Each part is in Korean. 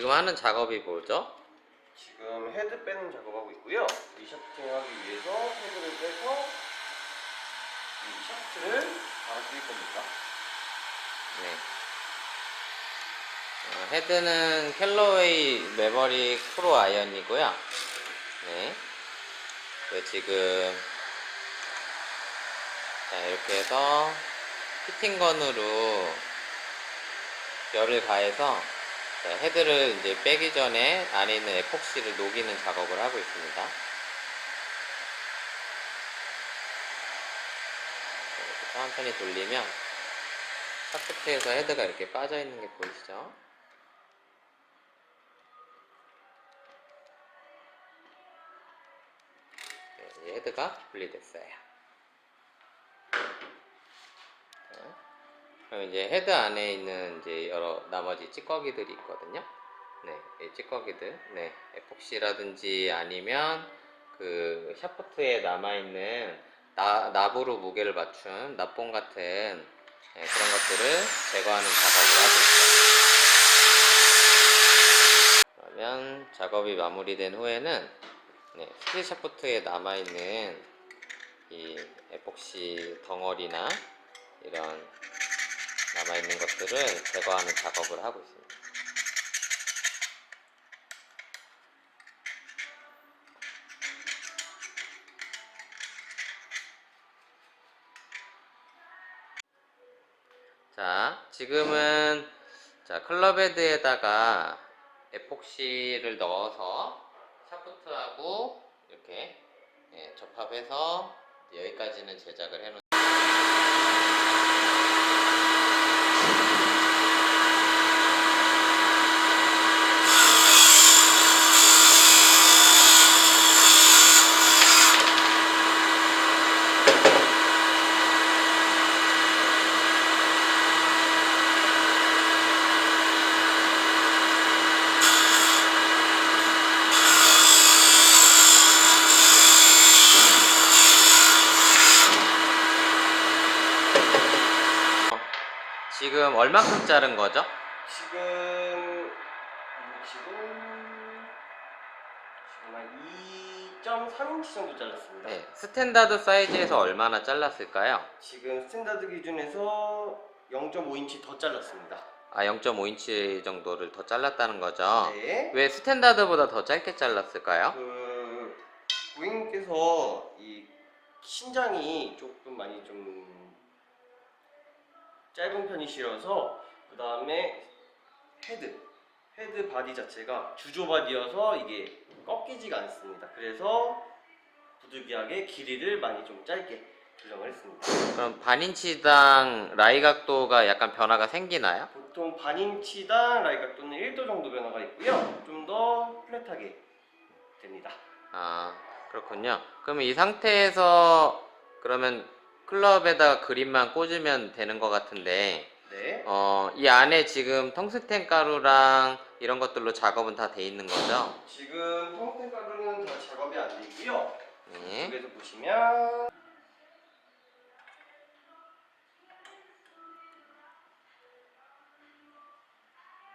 지금 하는 작업이 뭐죠? 지금 헤드 빼는 작업하고 있고요. 리샤프팅 하기 위해서 헤드를 빼서 이 샤프트를 갈아 끼울 겁니다. 네. 어, 헤드는 캘러웨이 메머리 프로 아이언이고요. 네. 그 지금 자 이렇게 해서 피팅건으로 열을 가해서 자, 헤드를 이제 빼기 전에 안에 있는 에폭시를 녹이는 작업을 하고 있습니다. 자, 이렇게 천천히 돌리면 샤프트에서 헤드가 이렇게 빠져 있는 게 보이시죠? 네, 헤드가 분리됐어요. 자, 그럼 이제 헤드 안에 있는 이제 여러 나머지 찌꺼기들이 있거든요. 네, 이 찌꺼기들, 네, 에폭시라든지 아니면 그 샤프트에 남아 있는 나, 납으로 무게를 맞춘 납봉 같은 네, 그런 것들을 제거하는 작업을 하고 있어요. 그러면 작업이 마무리된 후에는 네, 스틸 샤프트에 남아 있는 이 에폭시 덩어리나 이런 남아있는 것들을 제거하는 작업을 하고 있습니다. 자, 지금은 자, 클럽헤드에다가 에폭시를 넣어서 샤프트하고 이렇게 예, 접합해서 여기까지는 제작을 해놓은 지금 얼마큼 자른 거죠? 지금 지금 지금 한 2.3인치 정도 잘랐습니다. 네, 스탠다드 사이즈에서 얼마나 잘랐을까요? 지금 스탠다드 기준에서 0.5인치 더 잘랐습니다. 아, 0.5인치 정도를 더 잘랐다는 거죠? 네. 왜 스탠다드보다 더 짧게 잘랐을까요? 그 고객님께서 이 신장이 조금 많이 좀 짧은 편이시라서 그 다음에 헤드 헤드 바디 자체가 주조 바디여서 이게 꺾이지가 않습니다. 그래서 부득이하게 길이를 많이 좀 짧게 조정을 했습니다. 그럼 반인치당 라이 각도가 약간 변화가 생기나요? 보통 반인치당 라이 각도는 1도 정도 변화가 있고요. 좀 더 플랫하게 됩니다. 아, 그렇군요. 그러면 이 상태에서 그러면 클럽에다가 그림만 꽂으면 되는 것 같은데, 네. 어, 이 안에 지금 텅스텐 가루랑 이런 것들로 작업은 다 돼 있는 거죠? 지금 통텐 가루는 다 작업이 안돼 있고요. 네. 여기서 보시면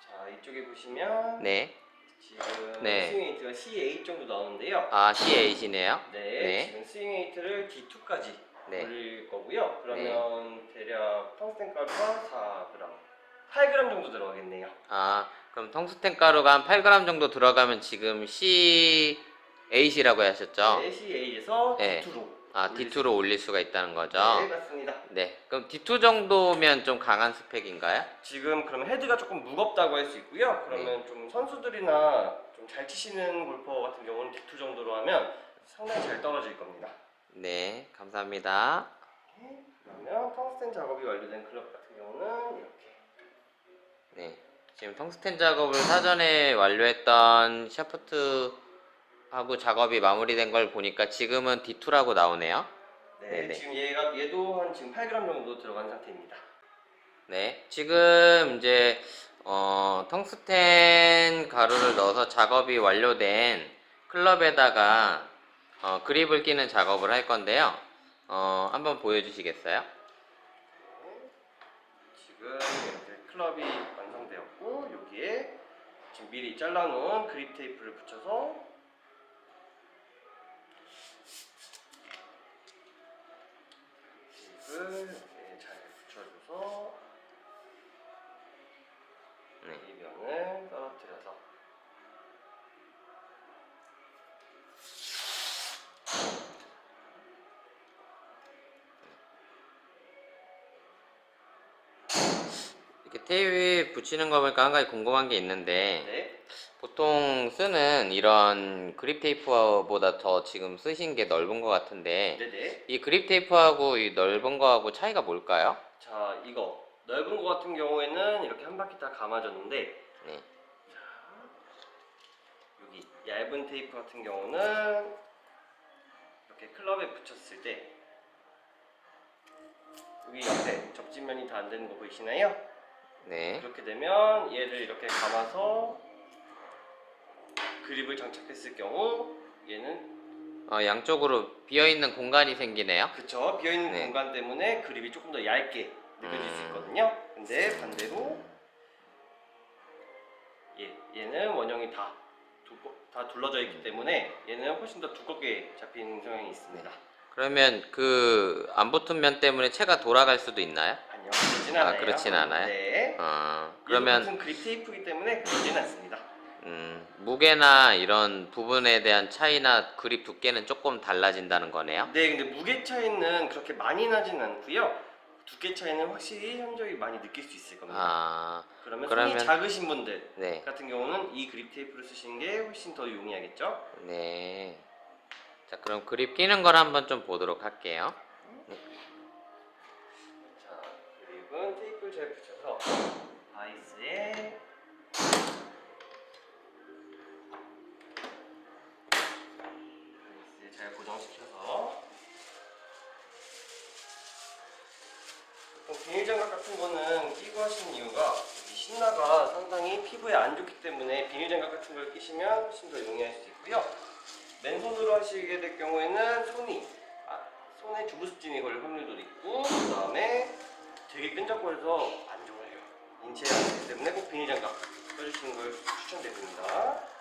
자 이쪽에 보시면 네. 지금 네. 스윙웨이트가 C8 정도 나오는데요. 아, C8이네요. 네, 네. 지금 스윙웨이트를 D2까지 네. 올릴 거고요. 그러면 대략 텅스텐 가루가 4g, 8g 정도 들어가겠네요. 아, 그럼 텅스텐 가루가 한 8g 정도 들어가면 지금 C8이라고 하셨죠? 네, C8에서 네. D2로. 아, D2로 올릴 수가 있다는 거죠? 네, 맞습니다. 네. 그럼 D2 정도면 좀 강한 스펙인가요? 지금 그러면 헤드가 조금 무겁다고 할 수 있고요. 그러면 네. 좀 선수들이나 좀 잘 치시는 골퍼 같은 경우는 D2 정도로 하면 상당히 잘 떨어질 겁니다. 네. 감사합니다. 그러면 텅스텐 작업이 완료된 클럽 같은 경우는 이렇게 네. 지금 텅스텐 작업을 사전에 완료했던 샤프트하고 작업이 마무리된 걸 보니까 지금은 D2라고 나오네요. 네, 네네. 지금 얘가 얘도 한 지금 8g 정도 들어간 상태입니다. 네. 지금 이제 어, 텅스텐 가루를 넣어서 작업이 완료된 클럽에다가 어, 그립을 끼는 작업을 할 건데요. 어, 한번 보여주시겠어요? 지금 이렇게 클럽이 완성되었고 여기에 지금 미리 잘라놓은 그립 테이프를 붙여서 테이프를 이렇게 잘 붙여줘서 네. 이 면을 떨어뜨려서 이렇게 테이프 붙이는 거 보니까 한 가지 궁금한 게 있는데 네. 보통 쓰는 이런 그립 테이프보다 더 지금 쓰신 게 넓은 것 같은데 네네. 이 그립 테이프하고 이 넓은 거하고 차이가 뭘까요? 자, 이거 넓은 거 같은 경우에는 이렇게 한 바퀴 다 감아졌는데 네. 여기 얇은 테이프 같은 경우는 이렇게 클럽에 붙였을 때 여기 옆에 접지면이 다 안 되는 거 보이시나요? 네. 그렇게 되면 얘를 이렇게 감아서 그립을 장착했을 경우 얘는 어, 양쪽으로 비어 있는 공간이 생기네요. 그쵸 비어있는 네. 공간 때문에 그립이 조금 더 얇게 느껴질 수 음. 있거든요 근데 반대로 얘, 얘는 원형이 다, 두꺼, 다 둘러져 있기 때문에 얘는 훨씬 더 두껍게 잡히는 성향이 있습니다 그러면 그 안 붙은 면 때문에 채가 돌아갈 수도 있나요? 아니요 그렇진 아, 않아요 그렇진 않아요? 네 어, 그러면 그러면 그립 테이프이기 때문에 그러진 않습니다 음, 무게나 이런 부분에 대한 차이나 그립 두께는 조금 달라진다는 거네요. 네 근데 무게 차이는 그렇게 많이 나진 않고요 두께 차이는 확실히 현저히 많이 느낄 수 있을 겁니다 아, 그러면, 그러면- 손이 작으신 분들 네, 같은 경우는 이 그립 테이프를 쓰시는 게 훨씬 더 용이하겠죠? 네. 자, 그럼 그립 끼는 걸 한번 좀 보도록 할게요. 자, 그립은 테이프를 잘 붙여서 바이스에 바이스에 잘 고정시켜서 보통 비닐 장갑 같은 거는 끼고 하시는 이유가 이 신나가 상당히 피부에 안 좋기 때문에 비닐 장갑 같은 걸 끼시면 훨씬 더 용이할 수 있고요. 맨손으로 하시게 될 경우에는 손이 아, 손에 주부습진이 걸릴 확률도 있고 그 다음에 되게 끈적거려서 안 좋아요. 인체에 안 좋기 때문에 꼭 비닐장갑 껴주시는 걸 추천드립니다.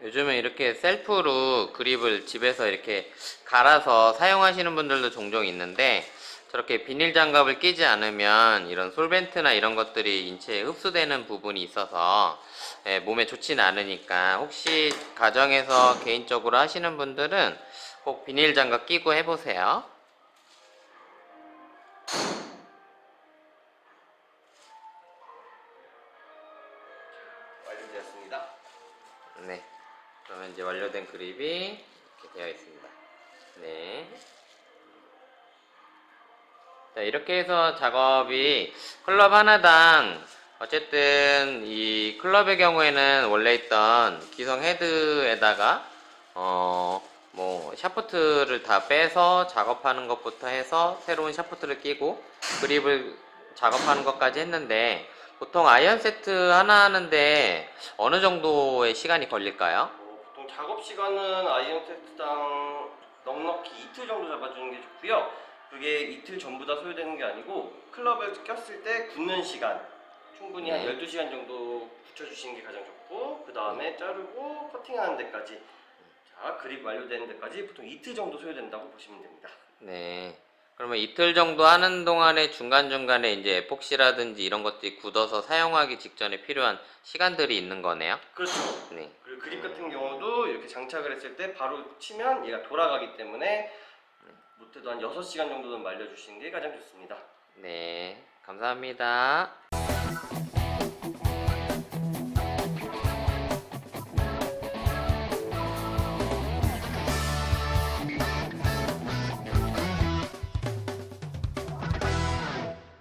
요즘은 이렇게 셀프로 그립을 집에서 이렇게 갈아서 사용하시는 분들도 종종 있는데 저렇게 비닐 장갑을 끼지 않으면 이런 솔벤트나 이런 것들이 인체에 흡수되는 부분이 있어서 예, 몸에 좋지는 않으니까 혹시 가정에서 개인적으로 하시는 분들은 꼭 비닐 장갑 끼고 해보세요. 완료된 그립이 이렇게 되어 있습니다. 네. 자, 이렇게 해서 작업이 클럽 하나당 어쨌든 이 클럽의 경우에는 원래 있던 기성 헤드에다가 어, 뭐 샤프트를 다 빼서 작업하는 것부터 해서 새로운 샤프트를 끼고 그립을 작업하는 것까지 했는데 보통 아이언 세트 하나 하는데 어느 정도의 시간이 걸릴까요? 작업 시간은 아이언 세트당 넉넉히 이틀 정도 잡아주는 게 좋고요. 그게 이틀 전부 다 소요되는 게 아니고 클럽을 꼈을 때 굳는 시간 충분히 한 네. 12시간 정도 붙여주시는 게 가장 좋고 그 다음에 자르고 커팅하는 데까지 자 그립 완료되는 데까지 보통 이틀 정도 소요된다고 보시면 됩니다. 네. 그러면 이틀 정도 하는 동안에 중간중간에 이제 에폭시라든지 이런 것들이 굳어서 사용하기 직전에 필요한 시간들이 있는 거네요. 그렇죠. 네. 그리고 그립 같은 경우도 이렇게 장착을 했을 때 바로 치면 얘가 돌아가기 때문에 못해도 한 6시간 정도는 말려주시는 게 가장 좋습니다. 네. 감사합니다.